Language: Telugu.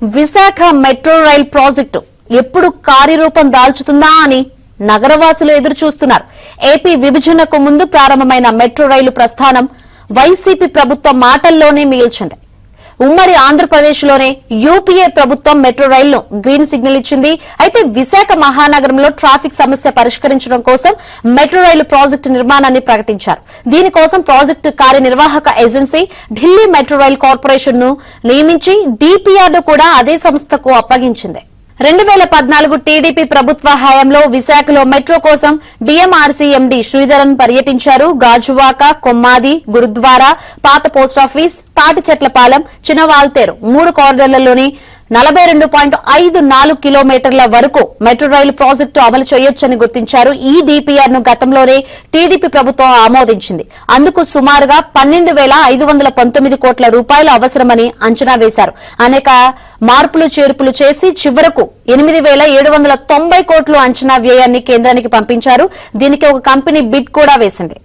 విశాఖ మెట్రో రైల్ ప్రాజెక్టు ఎప్పుడు కార్యరూపం దాల్చుతుందా అని నగరవాసులు ఎదురు చూస్తున్నారు ఏపీ విభజనకు ముందు ప్రారంభమైన మెట్రో రైలు ప్రస్థానం వైసీపీ ప్రభుత్వ మాటల్లోనే మిగిల్చింది. ఉమ్మడి ఆంధ్రప్రదేశ్లోనే యూపీఏ ప్రభుత్వం మెట్రో రైలును గ్రీన్ సిగ్నల్ ఇచ్చింది. అయితే విశాఖ మహానగరంలో ట్రాఫిక్ సమస్య పరిష్కరించడం కోసం మెట్రో రైలు ప్రాజెక్టు నిర్మాణాన్ని ప్రకటించారు. దీనికోసం ప్రాజెక్టు కార్యనిర్వాహక ఏజెన్సీ ఢిల్లీ మెట్రో రైల్ కార్పొరేషన్ను నియమించి డిపిఆర్ కూడా అదే సంస్థకు అప్పగించింది. రెండు వేల పద్నాలుగు టీడీపీ ప్రభుత్వ హయాంలో విశాఖలో మెట్రో కోసం డిఎంఆర్సీ ఎండీ శ్రీధరన్ పర్యటించారు. గాజువాక కొమ్మాది గురుద్వారా పాత పోస్టాఫీస్ తాటి చెట్లపాలెం చిన్నవాల్తేరు మూడు కారిడార్లలోని నలభై రెండు పాయింట్ ఐదు నాలుగు కిలోమీటర్ల వరకు మెట్రో రైలు ప్రాజెక్టు అమలు చేయొచ్చని గుర్తించారు ఈ డిపిఆర్ను గతంలోనే టీడీపీ ప్రభుత్వం ఆమోదించింది. అందుకు సుమారుగా పన్నెండు వేల ఐదు వందల పంతొమ్మిది కోట్ల రూపాయలు అవసరమని అంచనా వేశారు. అనేక మార్పులు చేర్పులు చేసి చివరకు ఎనిమిది వేల ఏడు వందల తొంభై కోట్లు అంచనా వ్యయాన్ని కేంద్రానికి పంపించారు. దీనికి ఒక కంపెనీ బిడ్ కూడా వేసింది.